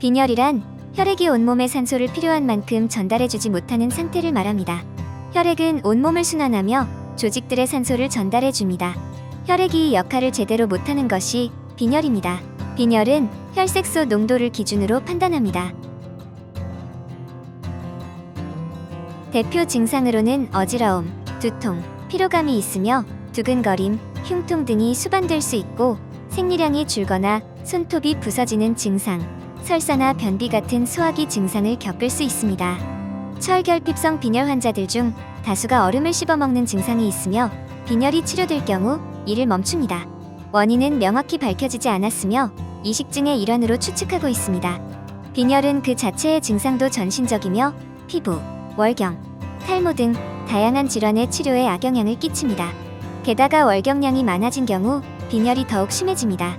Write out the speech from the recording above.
빈혈이란 혈액이 온몸에 산소를 필요한 만큼 전달해주지 못하는 상태를 말합니다. 혈액은 온몸을 순환하며 조직들의 산소를 전달해줍니다. 혈액이 이 역할을 제대로 못하는 것이 빈혈입니다. 빈혈은 혈색소 농도를 기준으로 판단합니다. 대표 증상으로는 어지러움, 두통, 피로감이 있으며 두근거림, 흉통 등이 수반될 수 있고 생리량이 줄거나 손톱이 부서지는 증상, 설사나 변비 같은 소화기 증상을 겪을 수 있습니다. 철결핍성 빈혈 환자들 중 다수가 얼음을 씹어먹는 증상이 있으며 빈혈이 치료될 경우 이를 멈춥니다. 원인은 명확히 밝혀지지 않았으며 이식증의 일환으로 추측하고 있습니다. 빈혈은 그 자체의 증상도 전신적이며 피부, 월경, 탈모 등 다양한 질환의 치료에 악영향을 끼칩니다. 게다가 월경량이 많아진 경우 빈혈이 더욱 심해집니다.